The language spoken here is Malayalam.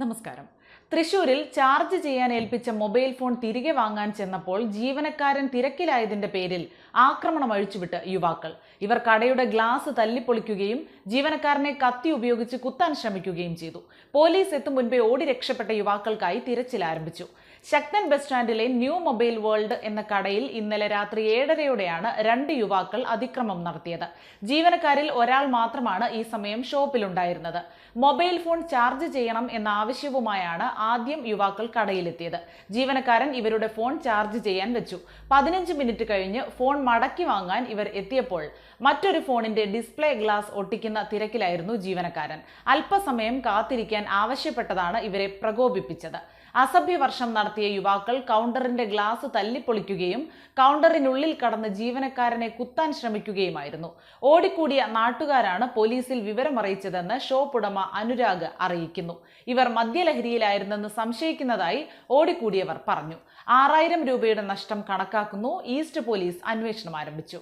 നമസ്കാരം. തൃശൂരിൽ ചാർജ് ചെയ്യാൻ ഏൽപ്പിച്ച മൊബൈൽ ഫോൺ തിരികെ വാങ്ങാൻ ചെന്നപ്പോൾ ജീവനക്കാരൻ തിരക്കിലായതിന്റെ പേരിൽ ആക്രമണം അഴിച്ചുവിട്ട് യുവാക്കൾ. ഇവർ കടയുടെ ഗ്ലാസ് തല്ലിപ്പൊളിക്കുകയും ജീവനക്കാരനെ കത്തി ഉപയോഗിച്ച് കുത്താൻ ശ്രമിക്കുകയും ചെയ്തു. പോലീസ് എത്തും മുൻപേ ഓടി രക്ഷപ്പെട്ട യുവാക്കൾക്കായി തിരച്ചിൽ ആരംഭിച്ചു. ശക്തൻ ബസ് സ്റ്റാൻഡിലെ ന്യൂ മൊബൈൽ വേൾഡ് എന്ന കടയിൽ ഇന്നലെ രാത്രി ഏഴരയോടെയാണ് രണ്ട് യുവാക്കൾ അതിക്രമം നടത്തിയത്. ജീവനക്കാരിൽ ഒരാൾ മാത്രമാണ് ഈ സമയം ഷോപ്പിലുണ്ടായിരുന്നത്. മൊബൈൽ ഫോൺ ചാർജ് ചെയ്യണം എന്ന ആവശ്യവുമായാണ് ആദ്യം യുവാക്കൾ കടയിലെത്തിയത്. ജീവനക്കാരൻ ഇവരുടെ ഫോൺ ചാർജ് ചെയ്യാൻ വെച്ചു. പതിനഞ്ച് മിനിറ്റ് കഴിഞ്ഞ് ഫോൺ മടക്കി വാങ്ങാൻ ഇവർ എത്തിയപ്പോൾ മറ്റൊരു ഫോണിന്റെ ഡിസ്പ്ലേ ഗ്ലാസ് ഒട്ടിക്കുന്ന തിരക്കിലായിരുന്നു ജീവനക്കാരൻ. അല്പസമയം കാത്തിരിക്കാൻ ആവശ്യപ്പെട്ടതാണ് ഇവരെ പ്രകോപിപ്പിച്ചത്. അസഭ്യവർഷം നടത്തിയ യുവാക്കൾ കൗണ്ടറിന്റെ ഗ്ലാസ് തല്ലിപ്പൊളിക്കുകയും കൗണ്ടറിനുള്ളിൽ കടന്ന് ജീവനക്കാരനെ കുത്താൻ ശ്രമിക്കുകയുമായിരുന്നു. ഓടിക്കൂടിയ നാട്ടുകാരാണ് പോലീസിൽ വിവരമറിയിച്ചതെന്ന് ഷോപ്പ് ഉടമ അനുരാഗ് അറിയിക്കുന്നു. ഇവർ മദ്യലഹരിയിലായിരുന്നെന്ന് സംശയിക്കുന്നതായി ഓടിക്കൂടിയവർ പറഞ്ഞു. ആറായിരം രൂപയുടെ നഷ്ടം കണക്കാക്കുന്നു. ഈസ്റ്റ് പോലീസ് അന്വേഷണം ആരംഭിച്ചു.